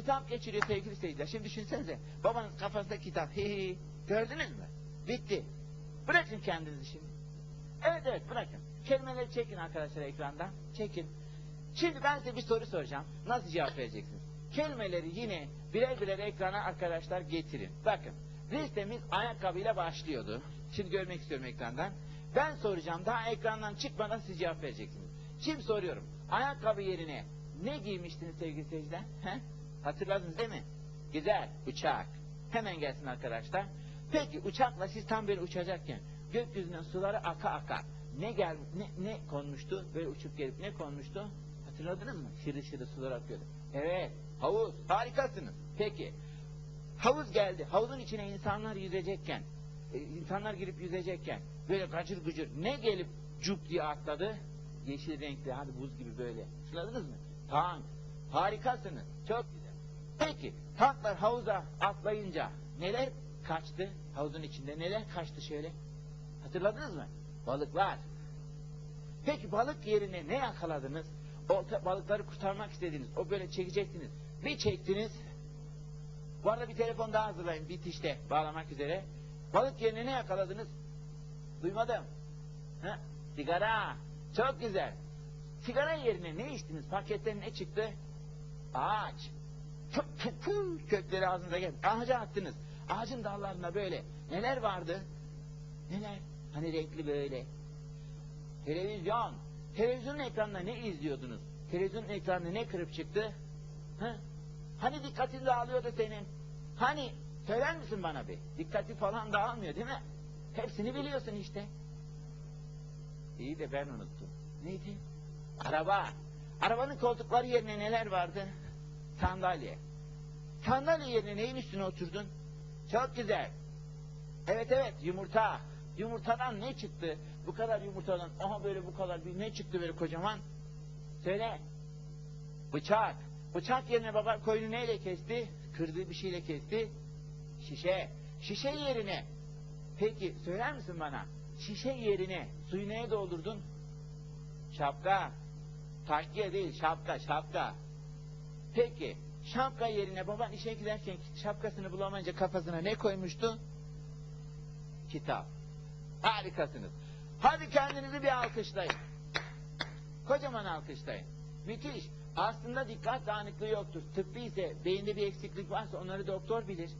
kitap geçiriyor sevgili seyirciler. Şimdi düşünsenize babanız kafasında kitap. Hi hi. Gördünüz mü? Bitti. Bırakın kendinizi şimdi. Evet evet bırakın. Kelimeleri çekin arkadaşlar ekrandan. Çekin. Şimdi ben size bir soru soracağım. Nasıl cevap vereceksiniz? Kelimeleri yine birer birer ekrana arkadaşlar getirin. Bakın listemiz ayakkabıyla başlıyordu. Şimdi görmek istiyorum ekrandan. Ben soracağım daha ekrandan çıkmadan siz cevap vereceksiniz. Şimdi soruyorum. Ayakkabı yerine ne giymiştiniz sevgili seyirciler? He? Hatırladınız değil mi? Güzel. Uçak. Hemen gelsin arkadaşlar. Peki uçakla siz tam böyle uçacakken gökyüzünden suları aka aka ne gel ne, ne konmuştu? Böyle uçup gelip ne konmuştu? Hatırladınız mı? Şırı şırı sular akıyordu. Evet. Havuz. Harikasınız. Peki. Havuz geldi. Havuzun içine insanlar yüzecekken, e, insanlar girip yüzecekken böyle gacır gucur ne gelip cup diye atladı? Yeşil renkli hadi buz gibi böyle. Hatırladınız mı? Tank. Harikasınız. Çok güzel. Peki tanklar havuza atlayınca neler kaçtı havuzun içinde? Neler kaçtı şöyle? Hatırladınız mı? Balıklar. Peki balık yerine ne yakaladınız? O balıkları kurtarmak istediniz. O böyle çekecektiniz. Bir çektiniz. Bu arada bir telefon daha hazırlayın bitişte bağlamak üzere. Balık yerine ne yakaladınız? Duymadım. Ha? Sigara. Çok güzel. Sigara yerine ne içtiniz? Paketten ne çıktı? Ağaç. Çok çok- çok kökleri ağzınıza geldi. Ağaca attınız. Ağacın dallarında böyle neler vardı? Neler? Hani renkli böyle. Televizyon. Televizyonun ekranında ne izliyordunuz? Televizyonun ekranında ne kırıp çıktı? Ha? Hani dikkatin dağılıyordu senin? Hani söyler misin bana bir? Dikkati falan dağılmıyor değil mi? Hepsini biliyorsun işte. İyi de ben unuttum. Neydi? Araba. Arabanın koltukları yerine neler vardı? Sandalye. Sandalye yerine neyin üstüne oturdun? Çok güzel. Evet evet yumurta. Yumurtadan ne çıktı? Bu kadar yumurtadan aha böyle bu kadar bir ne çıktı böyle kocaman? Söyle. Bıçak. Bıçak yerine baba koyunu neyle kesti? Kırdığı bir şeyle kesti. Şişe. Şişe yerine. Peki söyler misin bana? Şişe yerine suyu neye doldurdun? Şapka. Takkiye değil şapka şapka. Peki şapka yerine baban işe giderken şapkasını bulamayınca kafasına ne koymuştu? Kitap. Harikasınız. Hadi kendinizi bir alkışlayın. Kocaman alkışlayın. Müthiş. Aslında dikkat dağınıklığı yoktur. Tıbbi ise beyinde bir eksiklik varsa onları doktor bilir.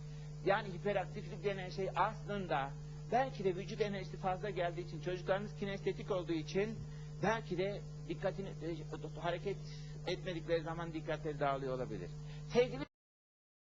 Yani hiperaktiflik denen şey aslında belki de vücut enerjisi fazla geldiği için çocuklarınız kinestetik olduğu için belki de dikkatini e, hareket etmedikleri zaman dikkatleri dağılıyor olabilir. Sevgili